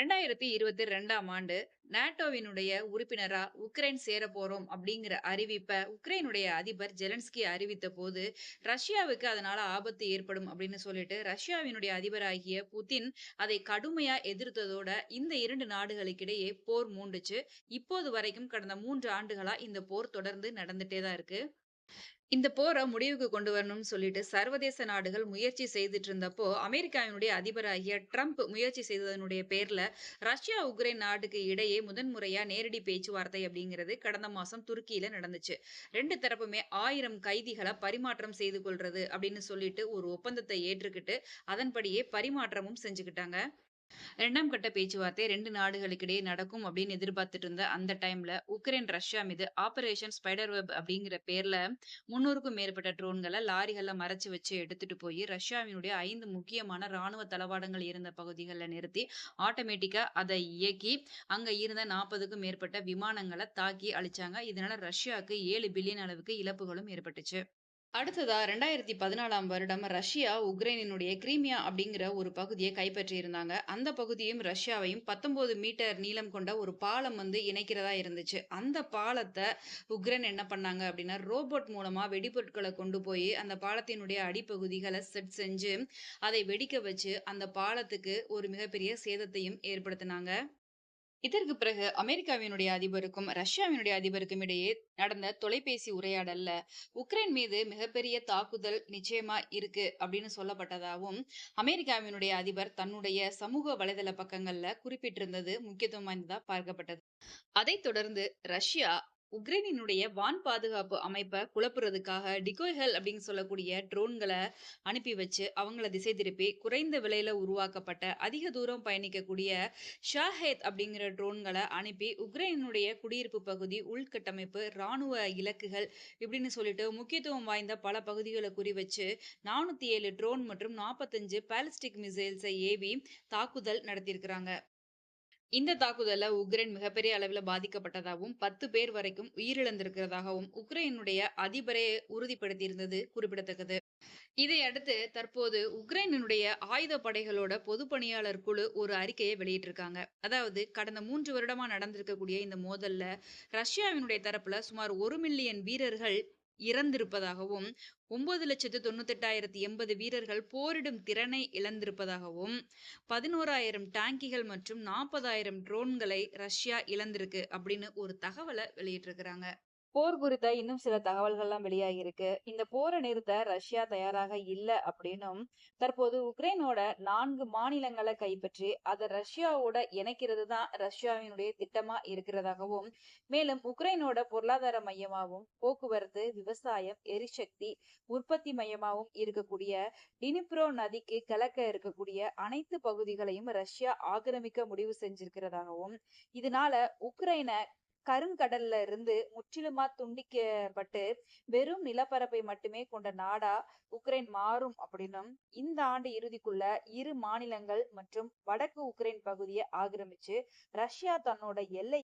ரெண்டாயிரத்தி இருபத்தி ரெண்டாம் ஆண்டு நாட்டோவினுடைய உறுப்பினரா உக்ரைன் சேர போறோம் அப்படிங்கிற அறிவிப்பை உக்ரைனுடைய அதிபர் ஜெலன்ஸ்கி அறிவித்த போது ரஷ்யாவுக்கு அதனால ஆபத்து ஏற்படும் அப்படின்னு சொல்லிட்டு ரஷ்யாவினுடைய அதிபராகிய புதின் அதை கடுமையா எதிர்த்ததோட இந்த இரண்டு நாடுகளுக்கிடையே போர் மூண்டுச்சு. இப்போது வரைக்கும் கடந்த மூன்று ஆண்டுகளா இந்த போர் தொடர்ந்து நடந்துட்டே தான் இருக்கு. இந்த போரை முடிவுக்கு கொண்டு வரணும்னு சொல்லிட்டு சர்வதேச நாடுகள் முயற்சி செய்துட்டு இருந்தப்போ அமெரிக்காவினுடைய அதிபராகிய ட்ரம்ப் முயற்சி செய்ததனுடைய பேர்ல ரஷ்யா உக்ரைன் நாட்டுக்கு இடையே முதன்முறையா நேரடி பேச்சுவார்த்தை அப்படிங்கிறது கடந்த மாசம் துருக்கியில நடந்துச்சு. ரெண்டு தரப்புமே ஆயிரம் கைதிகளை பரிமாற்றம் செய்து கொள்றது அப்படின்னு சொல்லிட்டு ஒரு ஒப்பந்தத்தை ஏற்றுக்கிட்டு அதன்படியே பரிமாற்றமும் செஞ்சுக்கிட்டாங்க. இரண்டாம் கட்ட பேச்சுவார்த்தை ரெண்டு நாடுகளுக்கிடையே நடக்கும் அப்படின்னு எதிர்பார்த்துட்டு இருந்த அந்த டைம்ல உக்ரைன் ரஷ்யா மீது ஆபரேஷன் ஸ்பைடர் வெப் அப்படிங்கிற பேர்ல முன்னூறுக்கும் மேற்பட்ட ட்ரோன்களை லாரிகள்ல மறைச்சு வச்சு எடுத்துட்டு போய் ரஷ்யாவினுடைய ஐந்து முக்கியமான ராணுவ தளவாடங்கள் இருந்த பகுதிகளில் நிறுத்தி ஆட்டோமேட்டிக்கா அதை இயக்கி அங்க இருந்த நாற்பதுக்கும் மேற்பட்ட விமானங்களை தாக்கி அழிச்சாங்க. இதனால ரஷ்யாவுக்கு ஏழு பில்லியன் அளவுக்கு இழப்புகளும் ஏற்பட்டுச்சு. அடுத்ததா ரெண்டாயிரத்தி பதினாலாம் வருடம் ரஷ்யா உக்ரைனினுடைய கிரீமியா அப்படிங்கிற ஒரு பகுதியை கைப்பற்றியிருந்தாங்க. அந்த பகுதியும் ரஷ்யாவையும் பத்தொன்பது மீட்டர் நீளம் கொண்ட ஒரு பாலம் வந்து இணைக்கிறதா இருந்துச்சு. அந்த பாலத்தை உக்ரைன் என்ன பண்ணாங்க அப்படின்னா ரோபோட் மூலமா வெடிபொருட்களை கொண்டு போய் அந்த பாலத்தினுடைய அடிப்பகுதிகளை செட் செஞ்சு அதை வெடிக்க வச்சு அந்த பாலத்துக்கு ஒரு மிகப்பெரிய சேதத்தையும் ஏற்படுத்தினாங்க. இதற்கு பிறகு அமெரிக்காவினுடைய அதிபருக்கும் ரஷ்யாவினுடைய அதிபருக்கும் இடையே நடந்த தொலைபேசி உரையாடல்ல உக்ரைன் மீது மிகப்பெரிய தாக்குதல் நிச்சயமா இருக்கு அப்படின்னு சொல்லப்பட்டதாகவும் அமெரிக்காவினுடைய அதிபர் தன்னுடைய சமூக வலைதள பக்கங்கள்ல குறிப்பிட்டிருந்தது முக்கியத்துவம் வாய்ந்ததா பார்க்கப்பட்டது. அதைத் தொடர்ந்து ரஷ்யா உக்ரைனினுடைய வான் பாதுகாப்பு அமைப்பை குழப்புறதுக்காக டிகோய்கள் அப்படின்னு சொல்லக்கூடிய ட்ரோன்களை அனுப்பி வச்சு அவங்கள திசை திருப்பி குறைந்த விலையில் உருவாக்கப்பட்ட அதிக தூரம் பயணிக்கக்கூடிய ஷாஹேத் அப்படிங்கிற ட்ரோன்களை அனுப்பி உக்ரைனுடைய குடியிருப்பு பகுதி உள்கட்டமைப்பு இராணுவ இலக்குகள் இப்படின்னு சொல்லிட்டு முக்கியத்துவம் வாய்ந்த பல பகுதிகளை குறி வச்சு நானூற்றி ஏழு ட்ரோன் மற்றும் நாற்பத்தஞ்சு பாலிஸ்டிக் மிசைல்ஸை ஏவி தாக்குதல் நடத்தியிருக்கிறாங்க. இந்த தாக்குதல்ல உக்ரைன் மிகப்பெரிய அளவில் பாதிக்கப்பட்டதாகவும் பத்து பேர் வரைக்கும் உயிரிழந்திருக்கிறதாகவும் உக்ரைனுடைய அதிபரே உறுதிப்படுத்தியிருந்தது குறிப்பிடத்தக்கது. இதையடுத்து தற்போது உக்ரைனுடைய ஆயுத படைகளோட பொது பணியாளர் குழு ஒரு அறிக்கையை வெளியிட்டிருக்காங்க. அதாவது கடந்த மூன்று வருடமா நடந்திருக்கக்கூடிய இந்த மோதல்ல ரஷ்யாவினுடைய தரப்புல சுமார் ஒரு மில்லியன் வீரர்கள் இறந்திருப்பதாகவும் ஒன்பது லட்சத்து தொண்ணூத்தெட்டாயிரத்தி எண்பது வீரர்கள் போரிடும் திறனை இழந்திருப்பதாகவும் பதினோராயிரம் டேங்கிகள் மற்றும் நாற்பதாயிரம் ட்ரோன்களை ரஷ்யா இழந்திருக்கு அப்படின்னு ஒரு தகவலை வெளியிட்டிருக்கிறாங்க. போர் குறித்த இன்னும் சில தகவல்கள்லாம் வெளியாகிருக்கு இந்த போரை நிறுத்த ரஷ்யா தயாராக இல்லை அப்படின்னும் தற்போது உக்ரைனோட நான்கு மாநிலங்களை கைப்பற்றி அதை ரஷ்யாவோட இணைக்கிறது தான் ரஷ்யாவினுடைய திட்டமா இருக்கிறதாகவும் மேலும் உக்ரைனோட பொருளாதார மையமாகவும் போக்குவரத்து விவசாயம் எரிசக்தி உற்பத்தி மையமாகவும் இருக்கக்கூடிய டினிப்ரோ நதிக்கு கலக்க இருக்கக்கூடிய அனைத்து பகுதிகளையும் ரஷ்யா ஆக்கிரமிக்க முடிவு செஞ்சிருக்கிறதாகவும் இதனால உக்ரைனை கருங்கடல்ல இருந்து முற்றிலுமா துண்டிக்கப்பட்டு வெறும் நிலப்பரப்பை மட்டுமே கொண்ட நாடா உக்ரைன் மாறும் அப்படின்னும் இந்த ஆண்டு இறுதிக்குள்ள இரு மாநிலங்கள் மற்றும் வடக்கு உக்ரைன் பகுதியை ஆக்கிரமிச்சு ரஷ்யா தன்னோட எல்லை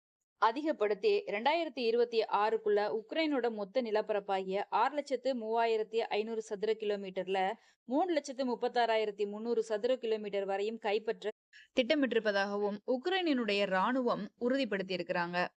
அதிகப்படுத்தி ரெண்டாயிரத்தி இருபத்தி ஆறுக்குள்ள உக்ரைனோட மொத்த நிலப்பரப்பாகிய ஆறு லட்சத்து மூவாயிரத்தி ஐநூறு சதுர கிலோமீட்டர்ல மூணு லட்சத்து முப்பத்தாறாயிரத்தி முன்னூறு சதுர கிலோமீட்டர் வரையும் கைப்பற்ற திட்டமிட்டிருப்பதாகவும் உக்ரைனினுடைய ராணுவம் உறுதிப்படுத்தியிருக்கிறாங்க.